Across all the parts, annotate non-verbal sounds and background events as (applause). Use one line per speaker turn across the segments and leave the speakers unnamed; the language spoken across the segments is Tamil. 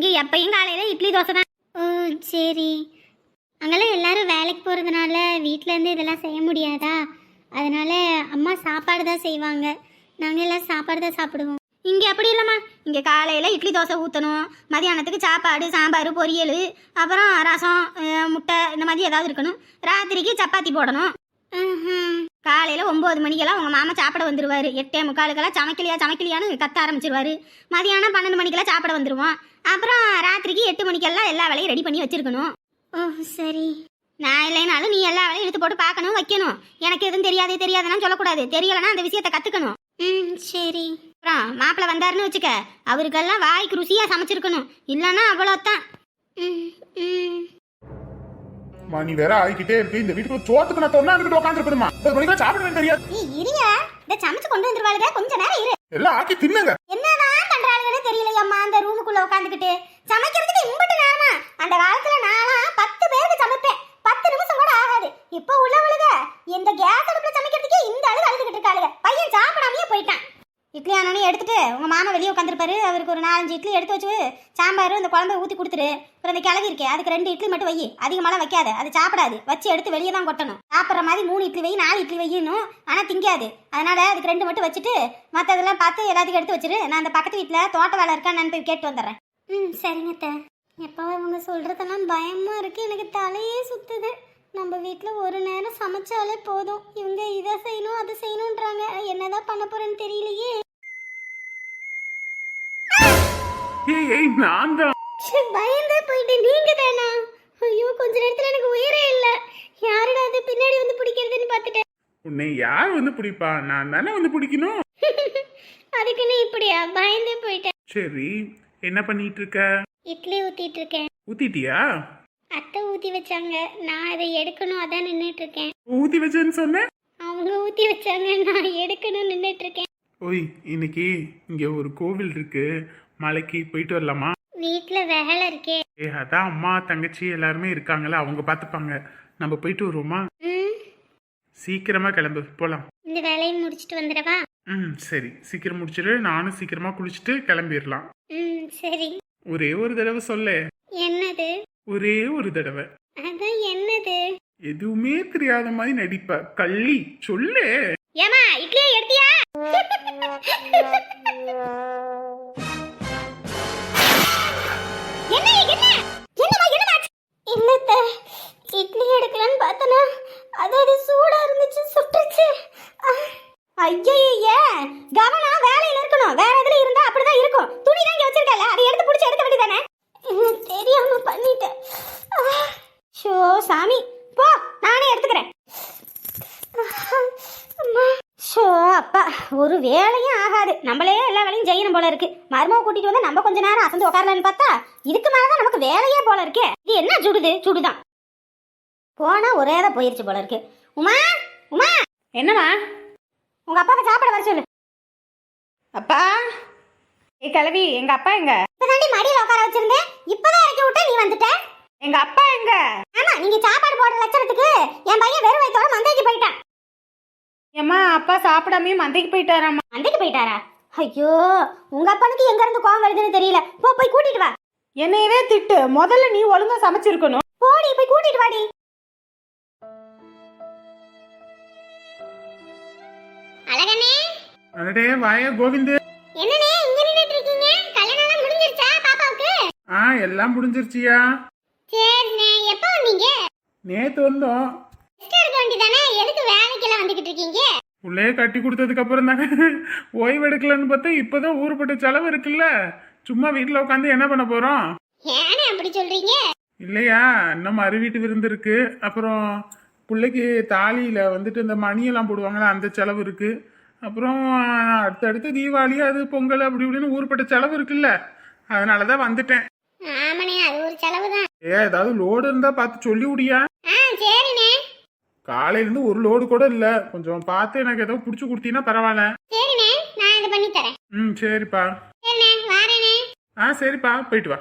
இங்கே எப்பயும் காலையில் இட்லி தோசை தான். ஓ சரி. அங்கெல்லாம் எல்லாரும் வேலைக்கு போகிறதுனால வீட்டிலேருந்து இதெல்லாம் செய்ய முடியாதா? அதனால அம்மா சாப்பாடு தான் செய்வாங்க. நாங்கள் எல்லாம் சாப்பாடு தான் சாப்பிடுவோம். இங்கே அப்படி இல்லைம்மா. இங்கே காலையில் இட்லி தோசை ஊற்றணும் மதியானத்துக்கு சாப்பாடு சாம்பார் பொரியல் அப்புறம் ரசம் முட்டை இந்த மாதிரி ஏதாவது இருக்கணும். ராத்திரிக்கு சப்பாத்தி போடணும். காலையில் ஒம்பது மணிக்கெல்லாம் உங்கள் மாமா சாப்பிட வந்துருவாரு. எட்டே முக்காலுக்கெல்லாம் சமைக்கலையா சமைக்கலையான்னு கத்த ஆரம்பிச்சிருவாரு. மதியானம் பன்னெண்டு மணிக்கெல்லாம் சாப்பிட வந்துருவோம். அப்புறம் ராத்திரிக்கு எட்டு மணிக்கெல்லாம் எல்லா வேலையும் ரெடி பண்ணி வச்சிருக்கணும். ஓ சரி. நான் இல்லைனாலும் நீ எல்லா வேலையும் எடுத்து போட்டு பார்க்கணும் வைக்கணும். எனக்கு எதுவும் தெரியாது தெரியாதுன்னு சொல்லக்கூடாது. தெரியலைன்னா அந்த விஷயத்தை கற்றுக்கணும் ம் சரி. அப்புறம் மாப்பிள்ளை வந்தாருன்னு வச்சுக்க அவருக்கெல்லாம் வாய்க்கு ருசியாக சமைச்சிருக்கணும். இல்லைன்னா அவ்வளோதான் ம் ம்.
மணி வேற ஆகிக்கிட்டே இருக்கு. இந்த வீட்டுக்கு சோத்துக்கு நான் தொண்ணா இருக்கிட்டு உட்காந்துருக்கணுமா மணிக்கு சாப்பிடுவேன் தெரியாது.
நீ இருங்க. இந்த சமைச்சு கொண்டு வந்துருவாளுங்க கொஞ்ச நேரம் இரு.
எல்லாம் ஆக்கி தின்னுங்க.
என்னதான் பண்றாளுங்கன்னு தெரியலையம்மா அந்த ரூமுக்குள்ள உட்காந்துக்கிட்டு சமைக்கிறதுக்கு இம்புட்டு நேரமா? அந்த காலத்துல நான்லாம் பத்து பேருக்கு சமைப்பேன். பத்து நிமிஷம் கூட ஆகாது. இப்போ உள்ளவளுக இந்த கேஸ் அடுப்புல சமைக்கிறதுக்கே இந்த அளவு அழுதுகிட்டு இருக்காளுங்க பையன் சாப்பிடாமயே போயிட்டான் இட்லி ஆனோனே எடுத்துட்டு உங்கள் மாமா வெளியே உட்காந்துருப்பாரு அவருக்கு ஒரு நாலஞ்சு இட்லி எடுத்து வச்சு சாம்பார் இந்த குழம்பை ஊற்றி கொடுத்துரு. அப்புறம் அந்த கிளவி இருக்கே அதுக்கு ரெண்டு இட்லி மட்டும் வை அதிகமாலாம் வைக்காத. அது சாப்பிடாது. வச்சு எடுத்து வெளியே தான் கொட்டணும். சாப்பிட்ற மாதிரி மூணு இட்லி வை நாலு இட்லி வையணும் ஆனால் திங்காது. அதனால அதுக்கு ரெண்டு மட்டும் வச்சுட்டு மற்றதெல்லாம் பார்த்து எல்லாத்துக்கும் எடுத்து வச்சிரு. நான் அந்த பக்கத்து வீட்டில் தோட்ட வேலை இருக்கான்னு போய் கேட்டு வந்துடுறேன். ம் சரிங்க எப்போ அவங்க சொல்கிறதெல்லாம் பயமாக இருக்குது எனக்கு தலையே சுத்துது. நம்ம வீட்டில் ஒரு நேரம் சமைச்சாலே போதும். இவங்க இதை செய்யணும் அதை செய்யணுன்றாங்க. என்னதான் பண்ண போறேன்னு தெரியலையே.
ஏய் ஏய் நான் தான்.
பயந்தே போயிட்டு நீங்க தானா? ஐயோ கொஞ்ச நேரத்துல எனக்கு உயிரே இல்ல. யாருடா அது? பின்னாடி வந்து பிடிக்கிறதுன்னு பார்த்துட்டேன்.
உன்னை யார் வந்து பிடிப்பா? நான் தானே வந்து பிடிக்கணும். (laughs)
அதுக்குன்னு இப்படியா? பயந்தே போயிட்டேன்.
சரி என்ன பண்ணிட்டு இருக்க
இட்லி ஊத்திட்டு இருக்கேன்
ஊத்திட்டியா?
அத்தை ஊத்தி வச்சாங்க. நான் அதை எடுக்கணும் அதான் நின்றுட்டு இருக்கேன்
ஊத்தி வச்சேன்னு சொன்ன?
அவங்க ஊத்தி வச்சாங்க. நான் எடுக்கணும் நின்றுட்டு இருக்கேன்
ஓய் இன்னைக்கு இங்க ஒரு கோவில் இருக்கு. மலைக்கு போயிட்டு வரலாமா?
வீட்டில் வேலை இருக்கே.
ஏ அதான் அம்மா தங்கச்சி எல்லாருமே இருக்காங்கல்ல அவங்க பார்த்துப்பாங்க நம்ம போயிட்டு வருவோமா? சீக்கிரமா கிளம்பு போலாம்.
இந்த வேலையை முடிச்சிட்டு வந்துடவா?
ம் சரி. சீக்கிரம் முடிச்சிட்டு நானும் சீக்கிரமா குளிச்சுட்டு கிளம்பிடலாம்.
ம் சரி.
ஒரே ஒரு தடவை சொல்ல.
என்னது?
ஒரே ஒரு தடவை.
அதான் என்னது?
எதுவுமே தெரியாத மாதிரி நடிப்ப. கள்ளி சொல்லு.
ஏமா இட்லியை எடுத்தியா? (laughs) வேலையும் ஆகாது. நம்மளே எல்லா வேலையும் செய்யணும் போல இருக்கு. மருமக கூட்டிட்டு வந்து நம்ம கொஞ்ச நேரம் அசந்து உட்காரலான்னு பார்த்தா இதுக்கு மேலதான் நமக்கு வேலையே போல இருக்கே. இது என்ன சுடுது? சுடுதான். போனா ஒரே தான் போயிருச்சு போல இருக்கு. உமா உமா.
என்னம்மா?
உங்க அப்பாவை சாப்பிட வர சொல்லு.
அப்பா? ஏ கிளவி எங்க அப்பா எங்க?
இப்பதாண்டி மடியில உட்கார வச்சிருந்தேன். இப்பதான் இறக்கி விட்ட நீ வந்துட்ட?
எங்க அப்பா எங்க?
ஆமா நீங்க சாப்பாடு போடுற லட்சணத்துக்கு என் பையன் வெறும் போயிட்டான்
ஏம்மா அப்பா சாப்பிடாமயே மந்தைக்கு போயிட்டாராம்மா.
மந்தைக்கு போயிட்டாரா? ஐயோ உங்க அப்பனுக்கு எங்க இருந்து கோவம் வருதுன்னு தெரியல. போ போய் கூட்டிட்டு வா.
என்னையவே திட்டு. முதல்ல நீ ஒழுங்கா சமைச்சிருக்கணும்.
போடி போய் கூட்டிட்டு வாடி அழகனே
அடடே வாய கோவிந்து.
என்னனே இங்க நின்னுட்டு இருக்கீங்க? கல்யாணம் எல்லாம் முடிஞ்சிருச்சா பாப்பாவுக்கு?
ஆ எல்லாம் முடிஞ்சிருச்சியா?
சரிண்ணே எப்போ வந்தீங்க?
நேத்து வந்தோம்.
எடுக்க வேண்டியதானே எதுக்கு வேலைக்கெல்லாம் வந்துகிட்டு இருக்கீங்க
உள்ளே கட்டி கொடுத்ததுக்கு அப்புறம் தானே ஓய்வு எடுக்கலன்னு பார்த்தா இப்பதான் ஊருப்பட்ட செலவு இருக்குல்ல. சும்மா வீட்டில் உட்காந்து என்ன பண்ண போறோம்?
ஏனே அப்படி சொல்றீங்க?
இல்லையா இன்னும் மறு வீட்டு விருந்து இருக்கு. அப்புறம் பிள்ளைக்கு தாலியில வந்துட்டு இந்த மணியெல்லாம் போடுவாங்களா அந்த செலவு இருக்கு. அப்புறம் அடுத்தடுத்து தீபாவளி அது பொங்கல் அப்படி இப்படின்னு ஊருப்பட்ட செலவு இருக்குல்ல. அதனால தான் வந்துட்டேன்.
ஆமாண்ணே அது ஒரு செலவு தான்
ஏ ஏதாவது லோடு இருந்தா பார்த்து சொல்லி விடியா காலையில இருந்து ஒரு லோடு கூட இல்ல. கொஞ்சம் பார்த்து எனக்கு ஏதோ புடிச்சு கொடுத்தீங்கன்னா பரவாயில்ல.
சரிண்ணே நான் இதை பண்ணி தரேன்.
ம் சரிப்பா. ஆ சரிப்பா போயிட்டு வா.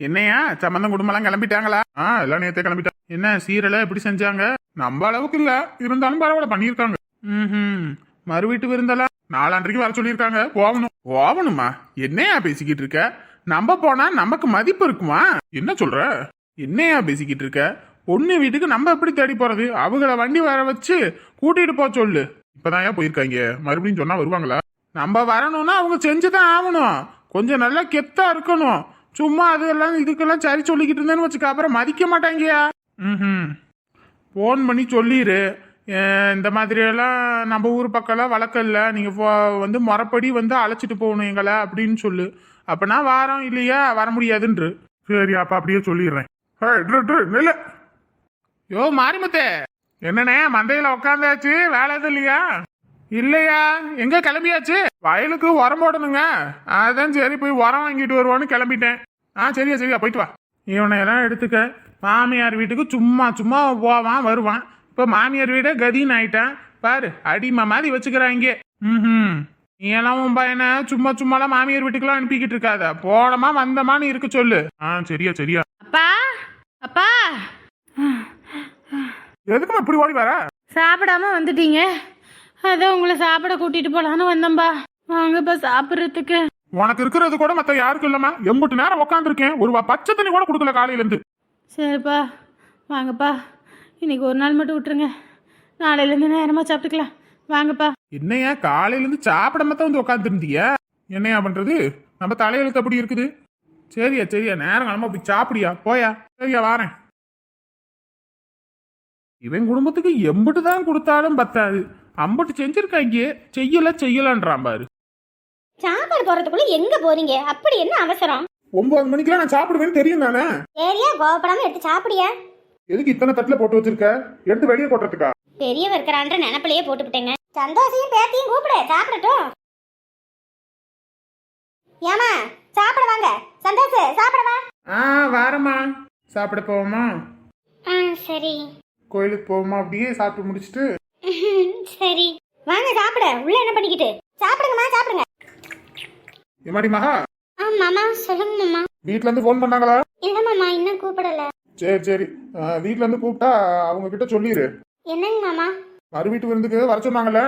என்னையா சம்பந்தம் குடும்பம்லாம் கிளம்பிட்டாங்களா? ஆ எல்லாம் நேத்தே கிளம்பிட்டா என்ன சீரலை எப்படி செஞ்சாங்க? நம்ம அளவுக்கு இல்ல. இருந்தாலும் பரவாயில்ல பண்ணியிருக்காங்க. ம் மறு வீட்டு விருந்தெல்லாம் நாலாண்டரைக்கு வர சொல்லியிருக்காங்க. போகணும். போகணுமா? என்னையா பேசிக்கிட்டு இருக்க? நம்ம போனா நமக்கு மதிப்பு இருக்குமா? என்ன சொல்ற? என்னையா பேசிக்கிட்டு இருக்க? பொண்ணு வீட்டுக்கு நம்ம எப்படி தேடி போறது? அவங்கள வண்டி வர வச்சு கூட்டிட்டு போக சொல்லு. இப்பதான் ஏன் போயிருக்காங்க. மறுபடியும் சொன்னா வருவாங்களா? நம்ம வரணும்னா அவங்க செஞ்சுதான் ஆகணும். கொஞ்சம் நல்லா கெத்தா இருக்கணும். சும்மா அதெல்லாம் இதுக்கெல்லாம் சரி சொல்லிக்கிட்டு இருந்தேன்னு வச்சுக்க. அப்புறம் மதிக்க மாட்டாங்கயா? ம் ஃபோன் பண்ணி சொல்லிடு இந்த மாதிரியெல்லாம் நம்ம ஊர் பக்கம்லாம் வழக்கம் இல்லை. நீங்கள் வந்து முறைப்படி வந்து அழைச்சிட்டு போகணும் எங்களை அப்படின்னு சொல்லு. அப்போனா வாரம் இல்லையா? வர முடியாதுன்று. சரி அப்போ அப்படியே சொல்லிடுறேன். இல்லை யோ மாரிமுத்தே. என்னண்ணே மந்தையில உட்காந்தாச்சு வேலை எதுவும் இல்லையா? இல்லையா? எங்க கிளம்பியாச்சு? வயலுக்கு உரம் போடணுங்க. அதான் சரி போய் உரம் வாங்கிட்டு வருவோன்னு கிளம்பிட்டேன். ஆ சரியா சரியா போயிட்டு வா. இவனை எல்லாம் எடுத்துக்க. மாமியார் வீட்டுக்கு சும்மா சும்மா போவான் வருவான். இப்போ மாமியார் வீடே கதின்னு ஆயிட்டான். பாரு அடிமை மாதிரி வச்சுக்கிறாங்க ம் நீ எல்லாம் உன் பையனை சும்மா சும்மாலாம் மாமியார் வீட்டுக்குலாம் அனுப்பிக்கிட்டு இருக்காத. போனமா வந்தமான்னு இருக்கு சொல்லு. ஆ சரியா சரியா.
அப்பா அப்பா.
எதுக்குமா இப்படி ஓடி வர?
சாப்பிடாம வந்துட்டீங்க. அதான் உங்களை சாப்பிட கூட்டிட்டு போலான்னு வந்தேன்பா. வாங்கப்பா சாப்பிட்றதுக்கு.
உனக்கு இருக்கிறது கூட மத்த யாருக்கும் இல்லம்மா. எம்புட்டு நேரம் உட்காந்துருக்கேன் ஒரு பச்சை தண்ணி கூட கொடுக்கல காலையில இருந்து
சரிப்பா. வாங்கப்பா. இன்னைக்கு ஒரு நாள் மட்டும் விட்டுருங்க. நாளையிலேருந்து நேரமாக சாப்பிட்டுக்கலாம். வாங்கப்பா.
என்னையா காலையில இருந்து சாப்பிடாம தான் வந்து உட்காந்துருந்தியா என்னையா பண்றது? நம்ம தலையெழுத்து அப்படி இருக்குது. சரியா சரியா. நேரம் கிளம்ப போய் சாப்பிடியா? போயா. சரியா வாரேன். இவன் குடும்பத்துக்கு எம்புட்டு தான் கொடுத்தாலும் பத்தாது. அம்புட்டு செஞ்சிருக்காங்க. செய்யல செய்யலன்றான் பாரு.
சாப்பாடு போறதுக்குள்ள எங்க போறீங்க? அப்படி என்ன அவசரம்?
ஒன்பது மணிக்கெல்லாம் நான் சாப்பிடுவேன்னு தெரியும் தானே?
சரியா கோவப்படாம எடுத்து சாப்பிடியா
எதுக்கு இத்தனை தட்டுல போட்டு வச்சிருக்க? எடுத்து வெளியே கொட்டுறதுக்கா
பெரியவர் இருக்கிறான்ற நினப்பிலேயே போட்டுவிட்டேங்க. சந்தோஷையும் பேத்தியும் கூப்பிடு சாப்பிடட்டும். ஏமா சாப்பிட வாங்க. சந்தோஷ் சாப்பிட வா.
ஆ வாரம்மா. சாப்பிட போவோமா?
ஆ சரி.
கோயிலுக்கு போவோமா? அப்படியே சாப்பிட்டு முடிச்சிட்டு. (laughs)
சரி. வாங்க சாப்பிட. உள்ள என்ன பண்ணிக்கிட்டு? சாப்பிடுங்கம்மா சாப்பிடுங்க.
எம்மாடி மகா?
ஆ மாமா சொல்லுங்க மாமா.
வீட்ல இருந்து ஃபோன் பண்ணாங்களா?
இல்ல மாமா இன்னும் கூப்பிடல.
சரி சரி. ஆ, வீட்ல இருந்து கூப்பிட்டா அவங்க கிட்ட சொல்லிடு
என்னங்க மாமா?
மறு வீட்டு விருந்துக்கு வர சொன்னாங்கல்ல?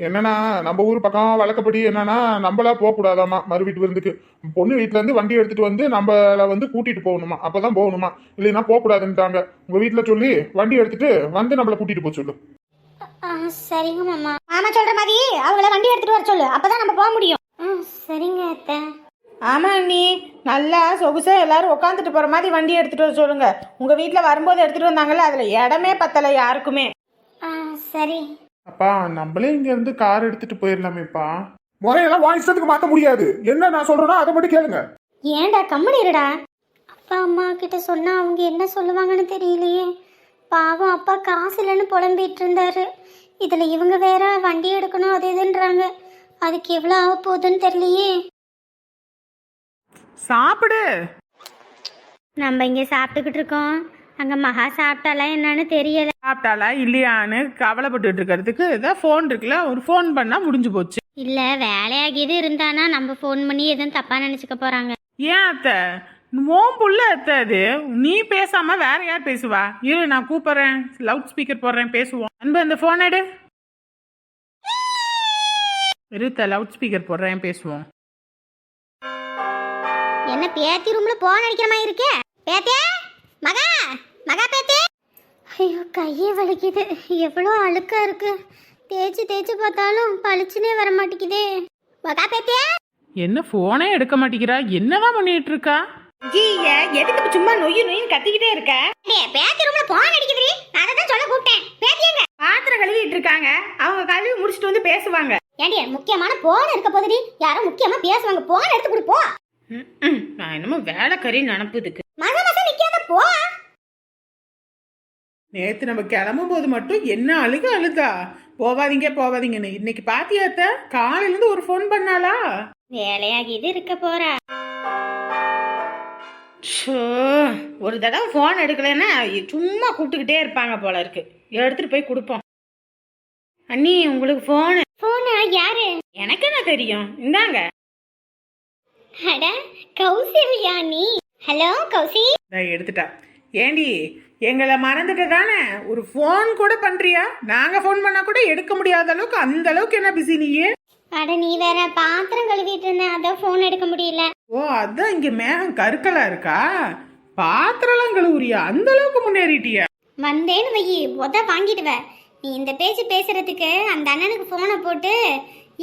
என்னன்னா நம்ம ஊர் பக்கம் வழக்கப்படி என்னன்னா நம்மளா போக கூடாதாமா மறு வீட்டு விருந்துக்கு. பொண்ணு வீட்ல இருந்து வண்டி எடுத்துட்டு வந்து நம்மள வந்து கூட்டிட்டு போகணுமா? அப்பதான் போகணுமா? இல்லைன்னா போக கூடாதுன்ட்டாங்க உங்க வீட்ல சொல்லி வண்டி எடுத்துட்டு வந்து நம்மள கூட்டிட்டு போக சொல்லு.
சரிங்க மாமா. மாமா சொல்ற மாதிரி அவங்கள வண்டி எடுத்துட்டு வர சொல்லு. அப்பதான் நம்ம போக முடியும். சரிங்க அத்தை.
ஆமா நீ நல்லா சொகுசா எல்லாரும் உட்காந்துட்டு போற மாதிரி வண்டி எடுத்துட்டு வர சொல்லுங்க. உங்க வீட்டில் வரும்போது எடுத்துட்டு வந்தாங்கல்ல அதுல இடமே பத்தல யாருக்குமே.
சரி.
அப்பா நம்மளே இங்க இருந்து கார் எடுத்துட்டு போயிடலாமேப்பா முறையெல்லாம் இஷ்டத்துக்கு மாத்த முடியாது. என்ன நான் சொல்றேனோ அதை மட்டும் கேளுங்க.
ஏன்டா கம்மனி இருடா? அப்பா அம்மா கிட்ட சொன்னா அவங்க என்ன சொல்லுவாங்கன்னு தெரியலையே. பாவம் அப்பா காசு இல்லைன்னு புலம்பிட்டு இருந்தாரு. இதுல இவங்க வேற வண்டி எடுக்கணும் அது இதுன்றாங்க. அதுக்கு எவ்வளோ ஆக போகுதுன்னு தெரியலையே.
சாப்பிடு.
நம்ம இங்கே சாப்பிட்டுக்கிட்டு இருக்கோம். அங்கே மகா சாப்பிட்டாலா என்னன்னு தெரியல.
சாப்பிட்டாளா இல்லையான்னு கவலைப்பட்டுட்டு இருக்கிறதுக்கு இதான் ஃபோன் இருக்குல்ல ஒரு ஃபோன் பண்ணா முடிஞ்சு போச்சு.
இல்லை வேலையாகியது இருந்தானா நம்ம ஃபோன் பண்ணி எதுவும் தப்பாக நினச்சிக்க போகிறாங்க
ஏன் அத்தை? உன் புள்ள அத்தை அது. நீ பேசாம வேற யார் பேசுவா? இரு நான் கூப்பிடுறேன். லவுட் ஸ்பீக்கர் போடுறேன் பேசுவோம். அன்பு அந்த ஃபோன் எடு. இருத்த லவுட் ஸ்பீக்கர் போடுறேன் பேசுவோம்.
என்ன பேத்தி ரூம்ல போன் அடிக்கிற மாதிரி இருக்கே? பேத்தே மகா! மகா பேத்தே ஐயோ கையே வலிக்குது. எவ்வளோ அழுக்கா இருக்கு. தேய்ச்சி தேய்ச்சி பார்த்தாலும் பளிச்சுனே வர மாட்டேங்குதே. மகா பேத்தே
என்ன ஃபோனே எடுக்க மாட்டேங்கிறா? என்னதான் பண்ணிட்டு இருக்கா எதுக்கு சும்மா நொய்யு நொய்யும் கத்திக்கிட்டே இருக்க?
பேத்தி ரூம்ல போன் அடிக்குது அதை தான் சொல்ல கூப்பிட்டேன். பேத்தி எங்க?
பாத்திரம் கழுவிட்டு இருக்காங்க. அவங்க கழுவி முடிச்சிட்டு வந்து பேசுவாங்க.
ஏண்டி முக்கியமான போன் இருக்க போதுடி. யாரும் முக்கியமா பேசுவாங்க. போன் எடுத்து கொடு போ.
நான் என்னமோ வேலைக்கறி நினப்புதுக்கு.
மக மக நிக்காத போ.
நேத்து நம்ம கிளம்பும் போது மட்டும் என்ன அழுக அழுதா? போவாதீங்க போவாதீங்கன்னு இன்னைக்கு பாத்தியாத்த காலையில இருந்து ஒரு ஃபோன் பண்ணாளா?
வேலையாகி இது இருக்க போறா.
ஒரு தடவை ஃபோன் எடுக்கலைன்னா சும்மா கூப்பிட்டுக்கிட்டே இருப்பாங்க போல இருக்கு. எடுத்துட்டு போய் கொடுப்போம். அண்ணி உங்களுக்கு ஃபோனு
போனா யாரு?
எனக்கு என்ன தெரியும்? இந்தாங்க.
அட கௌசல்யா நீ ஹலோ கௌசி.
நான் எடுத்துட்டா. ஏண்டி எங்களை மறந்துட்டு தானே? ஒரு ஃபோன் கூட பண்றியா? நாங்க ஃபோன் பண்ணா கூட எடுக்க முடியாத அளவுக்கு அந்த அளவுக்கு என்ன பிஸி நீயே?
அட நீ வேற பாத்திரம் கழுவிட்டு இருந்தேன் அதான் ஃபோன் எடுக்க முடியல.
ஓ அதான் இங்க மேகம் கருக்கலா இருக்கா? பாத்திரம்லாம் கழுவுறியா? அந்த அளவுக்கு முன்னேறிட்டியா.
வந்தேன்னு வை உத வாங்கிடுவ. நீ இந்த பேச்சு பேசுறதுக்கு அந்த அண்ணனுக்கு ஃபோனை போட்டு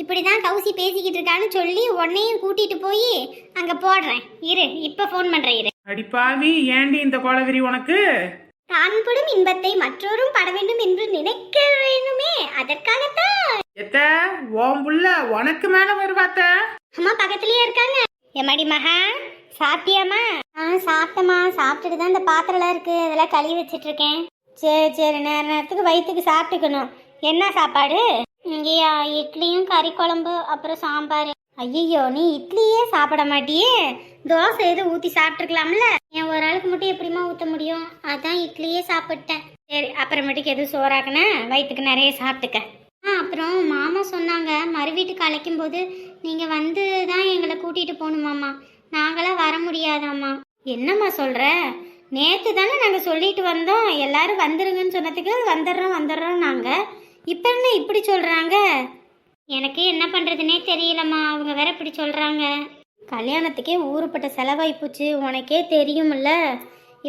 இப்படிதான் கௌசி பேசிக்கிட்டு இருக்கான்னு சொல்லி உன்னையும் கூட்டிட்டு போய் அங்க போடுறேன். இரு இப்ப ஃபோன் பண்றேன் இரு.
அடிப்பாவி ஏண்டி இந்த கோலவெறி உனக்கு?
தான்படும் இன்பத்தை மற்றோரும் பட வேண்டும் என்று நினைக்க வேண்டுமே அதற்காகத்தான்.
எத்த ஓம் புள்ள உனக்கு மேல வருவாத்த.
அம்மா பக்கத்துலயே இருக்காங்க. எம்மாடி மகா சாப்பிட்டியாம்மா? ஆ சாப்பிட்டம்மா. சாப்பிட்டுட்டு தான் இந்த பாத்திரம்லாம் இருக்கு. அதெல்லாம் கழுவி வச்சிட்டு இருக்கேன் சரி சரி நேர நேரத்துக்கு வயிற்றுக்கு சாப்பிட்டுக்கணும். என்ன சாப்பாடு? இங்கேயா இட்லியும் கறி குழம்பு அப்புறம் சாம்பார். ஐயோ நீ இட்லியே சாப்பிட மாட்டியே. தோசை எதுவும் ஊற்றி சாப்பிட்ருக்கலாம்ல என் ஒரு ஆளுக்கு மட்டும் எப்படிம்மா ஊற்ற முடியும்? அதான் இட்லியே சாப்பிட்டேன். சரி அப்புறமேட்டுக்கு எதுவும் சோறாக்குனா? வயிற்றுக்கு நிறைய சாப்பிட்டுக்க. ஆ அப்புறம் மாமா சொன்னாங்க மறு வீட்டுக்கு அழைக்கும் போது நீங்கள் வந்து தான் எங்களை கூட்டிகிட்டு போகணுமாம்மா. நாங்களாம் வர முடியாதாம்மா. என்னம்மா சொல்கிற நேற்று தானே நாங்கள் சொல்லிட்டு வந்தோம். எல்லாரும் வந்துருங்கன்னு சொன்னதுக்கு வந்துடுறோம் வந்துடுறோம் நாங்கள் இப்போ என்ன இப்படி சொல்கிறாங்க எனக்கு என்ன பண்ணுறதுனே தெரியலம்மா. அவங்க வேற இப்படி சொல்கிறாங்க கல்யாணத்துக்கே ஊருப்பட்ட செலவாகி போச்சு உனக்கே தெரியும்ல.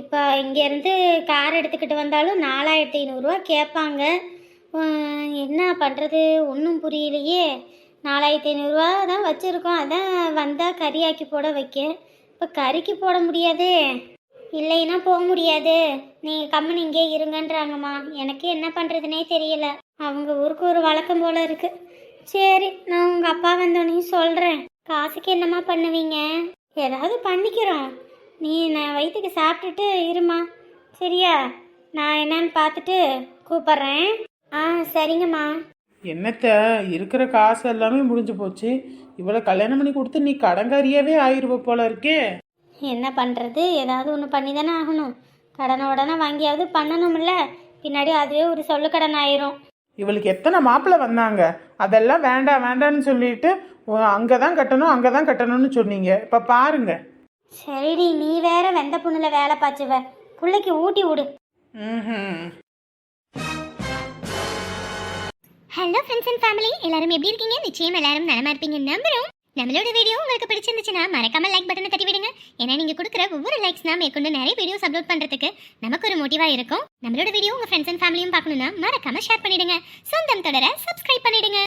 இப்போ இங்கேருந்து கார் எடுத்துக்கிட்டு வந்தாலும் நாலாயிரத்தி ஐநூறுரூவா கேட்பாங்க. என்ன பண்ணுறது ஒன்றும் புரியலையே. நாலாயிரத்தி ஐநூறுரூவா தான் வச்சுருக்கோம். அதான் வந்தால் கறியாக்கி போட வைக்க இப்போ கறிக்கு போட முடியாது. இல்லைன்னா போக முடியாது. நீங்கள் கம்மன் இங்கே இருங்கன்றாங்கம்மா. எனக்கு என்ன பண்ணுறதுனே தெரியல. அவங்க ஊருக்கு ஒரு வழக்கம் போல இருக்குது சரி நான் உங்கள் அப்பா வந்தோடனே சொல்கிறேன் காசுக்கு என்னம்மா பண்ணுவீங்க? ஏதாவது பண்ணிக்கிறோம். நீ நான் வயிற்றுக்கு சாப்பிட்டுட்டு இருமா. சரியா? நான் என்னன்னு பார்த்துட்டு கூப்பிட்றேன். ஆ சரிங்கம்மா.
என்னத்த இருக்கிற காசு எல்லாமே முடிஞ்சு போச்சு. இவ்வளோ கல்யாணம் பண்ணி கொடுத்து நீ கடங்காரியாவே ஆயிருவ போல இருக்கே.
என்ன பண்ணுறது ஏதாவது ஒன்று பண்ணி தானே ஆகணும். கடனை உடனே வாங்கியாவது பண்ணணும்ல. பின்னாடி அதுவே ஒரு சொல்லு கடன் ஆயிரும்.
இவளுக்கு எத்தனை மாப்பிள்ளை வந்தாங்க? அதெல்லாம் வேண்டாம் வேண்டாம்னு சொல்லிட்டு அங்கே தான் கட்டணும் அங்கே தான் கட்டணும்னு சொன்னீங்க. இப்போ பாருங்க.
சரிடி நீ வேற வெந்த புண்ணுல வேலை பாய்ச்சுவ பிள்ளைக்கு ஊட்டி விடு.
ம்
ஹலோ ஃப்ரெண்ட்ஸ் அண்ட் ஃபேமிலி எல்லாரும் எப்படி இருக்கீங்க? நிச்சயம் எல்லாரும் நலமா இருப்பீங்க நம்புறோம். நம்மளோட வீடியோ உங்களுக்கு பிடிச்சிருந்துச்சுன்னா மறக்காம லைக் பட்டனை தட்டி விடுங்க. ஏன்னா நீங்க கொடுக்குற ஒவ்வொரு லைக்ஸ் தான் மேற்கொண்டு நிறைய வீடியோஸ் அப்லோட் பண்றதுக்கு நமக்கு ஒரு மோட்டிவா இருக்கும். நம்மளோட வீடியோ உங்க ஃப்ரெண்ட்ஸ் அண்ட் ஃபேமிலியும் பார்க்கணும்னா மறக்காம ஷேர் பண்ணிடுங்க. சொந்தம் தொடர சப்ஸ்கிரைப் பண்ணிடுங்க.